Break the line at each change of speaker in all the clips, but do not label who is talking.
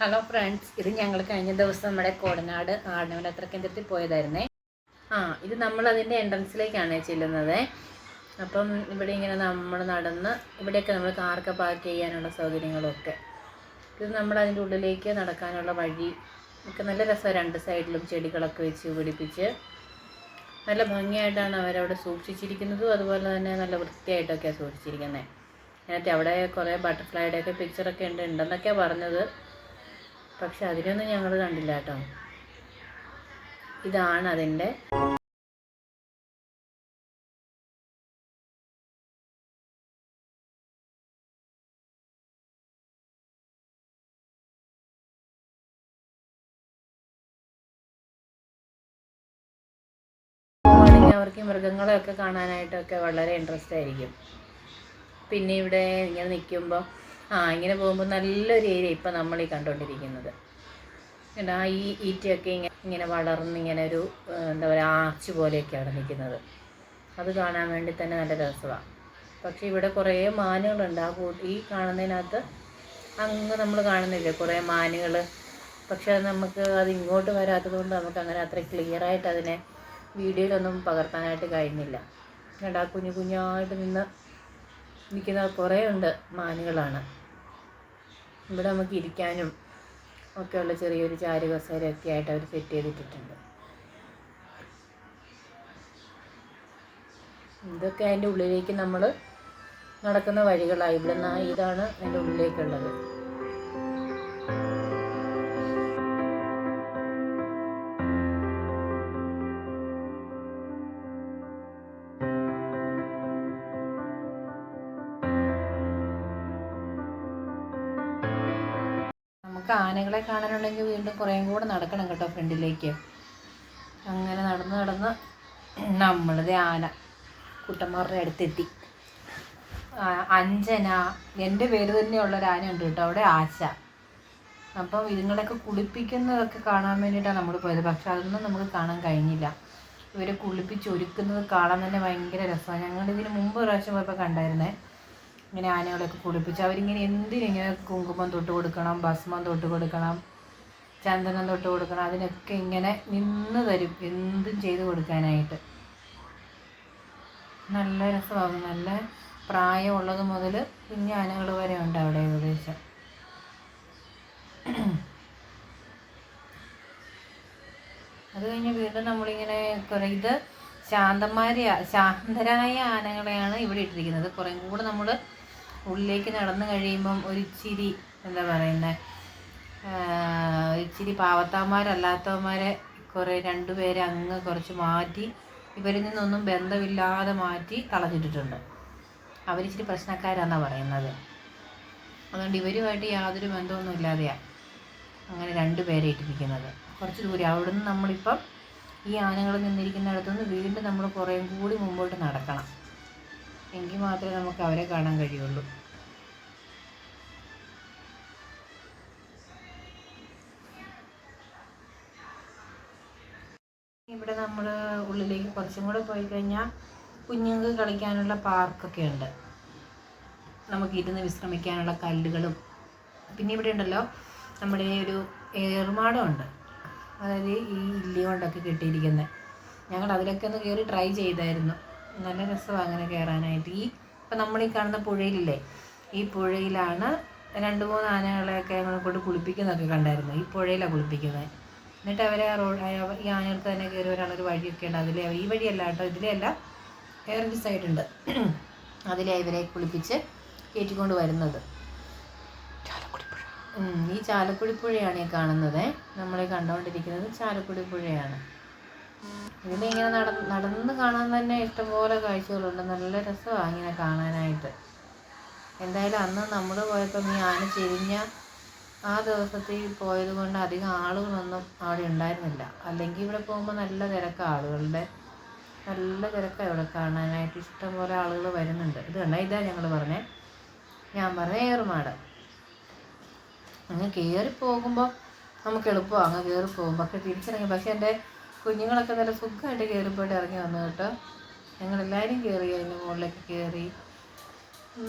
Hello friends ഇത് ഞങ്ങൾ കഴിഞ്ഞ ദിവസം നമ്മുടെ കോടനാട് ആടനവലത്ര കേന്ദ്രത്തിൽ പോയതായിരുന്നേ. ആ ഇത് നമ്മൾ അതിന്റെ എൻട്രൻസിലേക്കാണ് ചെല്ലുന്നത്. അപ്പം ഇവിടെ ഇങ്ങനെ നമ്മൾ നടന്ന് ഇവിടെയൊക്കെ നമ്മൾ കാർക്ക് പാർക്ക് ചെയ്യാനുള്ള സൗകര്യങ്ങളൊക്കെ. ഇത് നമ്മൾ അതിന്റെ ഉള്ളിലേക്ക് നടക്കാനുള്ള വഴി ഒക്കെ നല്ല രസമാണ് രണ്ട് സൈഡിലും ചെടികളൊക്കെ വെച്ച് പിടിപ്പിച്ച് നല്ല ഭംഗിയായിട്ടാണ് അവരവിടെ സൂക്ഷിച്ചിരിക്കുന്നതും. അതുപോലെ തന്നെ നല്ല വൃത്തിയായിട്ടൊക്കെയാണ് സൂക്ഷിച്ചിരിക്കുന്നത് അതിനകത്ത് അവിടെ കുറേ ബട്ടർഫ്ലൈയുടെയൊക്കെ പിക്ചറൊക്കെ ഉണ്ട്. ഉണ്ടെന്നൊക്കെയാണ് പറഞ്ഞത്. പക്ഷെ അതിനൊന്നും ഞങ്ങൾ കണ്ടില്ല കേട്ടോ. ഇതാണ് അതിന്റെ അവർക്ക് മൃഗങ്ങളെയൊക്കെ കാണാനായിട്ടൊക്കെ വളരെ ഇൻട്രസ്റ്റ് ആയിരിക്കും. പിന്നെ ഇവിടെ ഇങ്ങനെ നിൽക്കുമ്പോൾ ആ ഇങ്ങനെ പോകുമ്പോൾ നല്ലൊരു ഏരിയ ഇപ്പം നമ്മൾ ഈ കണ്ടുകൊണ്ടിരിക്കുന്നത് ആ ഈ ഈറ്റയൊക്കെ ഇങ്ങനെ ഇങ്ങനെ വളർന്ന് ഇങ്ങനെ ഒരു എന്താ പറയുക ആർച്ച് പോലെയൊക്കെയാണ് നിൽക്കുന്നത് അത് കാണാൻ വേണ്ടി തന്നെ നല്ല രസമാണ് പക്ഷേ ഇവിടെ കുറേ മാനുകളുണ്ട്. ആ കൂട്ടി ഈ കാണുന്നതിനകത്ത് അങ്ങ് നമ്മൾ കാണുന്നില്ല? കുറേ മാനുകൾ പക്ഷെ നമുക്ക് അത് ഇങ്ങോട്ട് വരാത്തത് കൊണ്ട് നമുക്ക് അങ്ങനെ അത്ര ക്ലിയർ ആയിട്ട് അതിനെ വീഡിയോയിലൊന്നും പകർത്താനായിട്ട് കഴിഞ്ഞില്ല. കണ്ടാ കുഞ്ഞു കുഞ്ഞായിട്ട് നിന്ന് നിൽക്കുന്ന കുറേ ഉണ്ട് മാനുകളാണ്. ഇവിടെ നമുക്ക് ഇരിക്കാനും ഒക്കെയുള്ള ചെറിയൊരു ചാരു കസേരയൊക്കെ ആയിട്ട് അവർ സെറ്റ് ചെയ്തിട്ടിട്ടുണ്ട്. ഇതൊക്കെ അതിന്റെ ഉള്ളിലേക്ക് നമ്മൾ നടക്കുന്ന വഴികളായി ഇവിടെ നിന്ന് ഇതാണ് അതിന്റെ ഉള്ളിലേക്കുള്ളത്. നമുക്ക് ആനകളെ കാണാനുണ്ടെങ്കിൽ വീണ്ടും കുറേയും കൂടെ നടക്കണം കേട്ടോ ഫ്രണ്ടിലേക്ക്. അങ്ങനെ നടന്ന് നടന്ന് നമ്മളത് ആന കുട്ടന്മാരുടെ അടുത്തെത്തി. അഞ്ജന എന്റെ പേര് തന്നെയുള്ള ഒരു ആന ഉണ്ട് കേട്ടോ അവിടെ ആശ. അപ്പം ഇതുങ്ങളൊക്കെ കുളിപ്പിക്കുന്നതൊക്കെ കാണാൻ വേണ്ടിയിട്ടാണ് നമ്മൾ പോയത്. പക്ഷെ അതൊന്നും നമുക്ക് കാണാൻ കഴിഞ്ഞില്ല. ഇവരെ കുളിപ്പിച്ച് ഒരുക്കുന്നത് കാണാൻ തന്നെ ഭയങ്കര രസമാണ്. ഞങ്ങൾ ഇതിന് മുമ്പ് പ്രാവശ്യം പോയപ്പോൾ കണ്ടായിരുന്നേ. ഇങ്ങനെ ആനകളൊക്കെ കുളിപ്പിച്ച് അവരിങ്ങനെ എന്തിനിങ്ങനെ കുങ്കുമം തൊട്ട് കൊടുക്കണം ഭസ്മം തൊട്ട് കൊടുക്കണം ചന്ദനം തൊട്ട് കൊടുക്കണം അതിനൊക്കെ ഇങ്ങനെ നിന്ന് തരും എന്തും ചെയ്ത് കൊടുക്കാനായിട്ട്. നല്ല രസമാകും നല്ല പ്രായമുള്ളത് മുതൽ കുഞ്ഞു ആനകൾ വരെ ഉണ്ട് അവിടെ ഏകദേശം അത് കഴിഞ്ഞ് വീണ്ടും നമ്മളിങ്ങനെ കുറേ ഇത് ശാന്തന്മാരെ ശാന്തരായ ആനകളെയാണ് ഇവിടെ ഇട്ടിരിക്കുന്നത്. കുറേ കൂടെ നമ്മൾ ഉള്ളിലേക്ക് നടന്നു കഴിയുമ്പം ഒരു ഇച്ചിരി എന്താ പറയുന്നത് ഇച്ചിരി പാവത്താന്മാരല്ലാത്തവന്മാരെ കുറേ രണ്ടുപേരെ അങ്ങ് കുറച്ച് മാറ്റി ഇവരിൽ നിന്നൊന്നും ബന്ധമില്ലാതെ മാറ്റി കളഞ്ഞിട്ടിട്ടുണ്ട്. അവരിച്ചിരി പ്രശ്നക്കാരാന്നാണ് പറയുന്നത്. അതുകൊണ്ട് ഇവരുമായിട്ട് യാതൊരു ബന്ധമൊന്നും ഇല്ലാതെയാണ് അങ്ങനെ രണ്ട് പേരെ ഇട്ടിരിക്കുന്നത്. കുറച്ച് ദൂരം. അവിടുന്ന് നമ്മളിപ്പം ഈ ആനകൾ നിന്നിരിക്കുന്നിടത്തുനിന്ന് വീണ്ടും നമ്മൾ കുറേ കൂടി മുമ്പോട്ട് നടക്കണം. എങ്കിൽ മാത്രമേ നമുക്ക് അവരെ കാണാൻ കഴിയുള്ളൂ. ഇവിടെ നമ്മൾ ഉള്ളിലേക്ക് കുറച്ചും കൂടെ പോയി കഴിഞ്ഞാൽ കുഞ്ഞുങ്ങൾക്ക് കളിക്കാനുള്ള പാർക്കൊക്കെ ഉണ്ട്. നമുക്ക് ഇരുന്ന് വിശ്രമിക്കാനുള്ള കല്ലുകളും. പിന്നെ ഇവിടെ ഉണ്ടല്ലോ നമ്മുടെ ഒരു ഏറുമാടമുണ്ട് അതായത് ഈ ഇല്ലി കൊണ്ടൊക്കെ കെട്ടിയിരിക്കുന്നത് ഞങ്ങൾ അതിലൊക്കെ ഒന്ന് കയറി ട്രൈ ചെയ്തായിരുന്നു. നല്ല രസമാണ് അങ്ങനെ കയറാനായിട്ട് ഈ ഇപ്പം നമ്മൾ ഈ കാണുന്ന പുഴയിലില്ലേ ഈ പുഴയിലാണ് രണ്ട് മൂന്ന് ആനകളെയൊക്കെ ഞങ്ങളെ കൊണ്ട് കുളിപ്പിക്കുന്നതൊക്കെ കണ്ടായിരുന്നു. ഈ പുഴയിലാണ് കുളിപ്പിക്കുന്നത് എന്നിട്ട് അവരെ റോഡ് ഈ ആനകൾക്ക് തന്നെ കയറി വരാനുള്ളൊരു വഴിയൊക്കെ ഉണ്ട്. അതിലെ ഈ വഴിയല്ല കേട്ടോ ഇതിലെയല്ല വേറൊരു സൈഡുണ്ട്. അതിലെ ഇവരെ കുളിപ്പിച്ച് കയറ്റിക്കൊണ്ട് വരുന്നത്. ഈ ചാലക്കുടി പുഴയാണ് ഈ കാണുന്നത്. നമ്മൾ കണ്ടുകൊണ്ടിരിക്കുന്നത് ചാലക്കുടി പുഴയാണ് ഇതിലിങ്ങനെ ഇങ്ങനെ നട നടന്ന് കാണാൻ തന്നെ ഇഷ്ടംപോലെ കാഴ്ചകളുണ്ട്. നല്ല രസമാണ് ഇങ്ങനെ കാണാനായിട്ട്. എന്തായാലും അന്ന് നമ്മൾ പോയപ്പം ഈ ആന ചെരിഞ്ഞ ആ ദിവസത്തിൽ പോയത് കൊണ്ട് അധികം ആളുകളൊന്നും അവിടെ ഉണ്ടായിരുന്നില്ല. അല്ലെങ്കിൽ ഇവിടെ പോകുമ്പോൾ നല്ല തിരക്കാണ് ആളുകളുടെ. നല്ല തിരക്കാണ് ഇവിടെ കാണാനായിട്ട്. ഇഷ്ടംപോലെ ആളുകൾ വരുന്നുണ്ട്. ഇത് കണ്ട ഞങ്ങൾ പറഞ്ഞേ. ഞാൻ പറഞ്ഞ ഏറുമാട് അങ്ങ് കയറി പോകുമ്പോൾ നമുക്ക് എളുപ്പമാണ് അങ്ങ് കയറി പോകും പക്ഷെ തിരിച്ചിറങ്ങി പക്ഷെ എന്റെ കുഞ്ഞുങ്ങളൊക്കെ നല്ല സുഖമായിട്ട് കയറിപ്പോയിട്ട് ഇറങ്ങി വന്നു കേട്ടോ. ഞങ്ങളെല്ലാവരും കയറി അതിന്റെ മുകളിലേക്ക് കയറി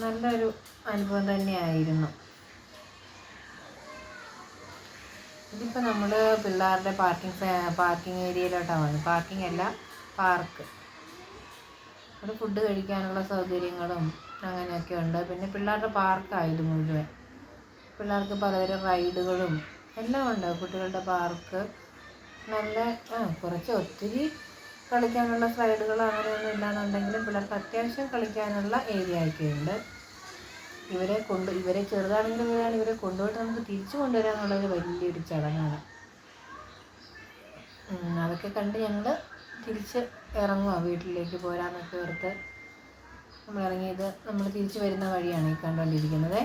നല്ലൊരു അനുഭവം തന്നെയായിരുന്നു. ഇതിപ്പോൾ നമ്മൾ പിള്ളേരുടെ പാർക്കിംഗ് പാർക്കിംഗ് ഏരിയയിലോട്ടാണ് വന്നത്. പാർക്കിംഗ് അല്ല പാർക്ക് അവിടെ ഫുഡ് കഴിക്കാനുള്ള സൗകര്യങ്ങളും അങ്ങനെയൊക്കെ ഉണ്ട്. പിന്നെ പിള്ളേരുടെ പാർക്കായത് മുഴുവൻ. പിള്ളേർക്ക് പലതരം റൈഡുകളും എല്ലാം ഉണ്ട്. കുട്ടികളുടെ പാർക്ക് നല്ല ആ കുറച്ച് ഒത്തിരി കളിക്കാനുള്ള സ്ലൈഡുകൾ അങ്ങനെയൊന്നും ഇല്ലാന്നുണ്ടെങ്കിലും പിള്ളേർക്ക് അത്യാവശ്യം കളിക്കാനുള്ള ഏരിയ ആയിട്ടുണ്ട്. ഇവരെ കൊണ്ട് ഇവരെ ചെറുതാണെങ്കിലും ഇവരാണ് ഇവരെ കൊണ്ടുപോയിട്ട് നമുക്ക് തിരിച്ചു കൊണ്ടുവരിക എന്നുള്ളത് വലിയൊരു ചടങ്ങാണ്. അതൊക്കെ കണ്ട് ഞങ്ങൾ തിരിച്ച് ഇറങ്ങുക വീട്ടിലേക്ക് പോരാന്നൊക്കെ ഓർത്ത്. നമ്മൾ ഇറങ്ങിയത് നമ്മൾ തിരിച്ചു വരുന്ന വഴിയാണ് ഈ കണ്ടുകൊണ്ടിരിക്കുന്നത്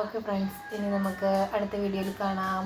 ഓക്കെ ഫ്രണ്ട്സ് ഇനി നമുക്ക് അടുത്ത വീഡിയോയിൽ കാണാം.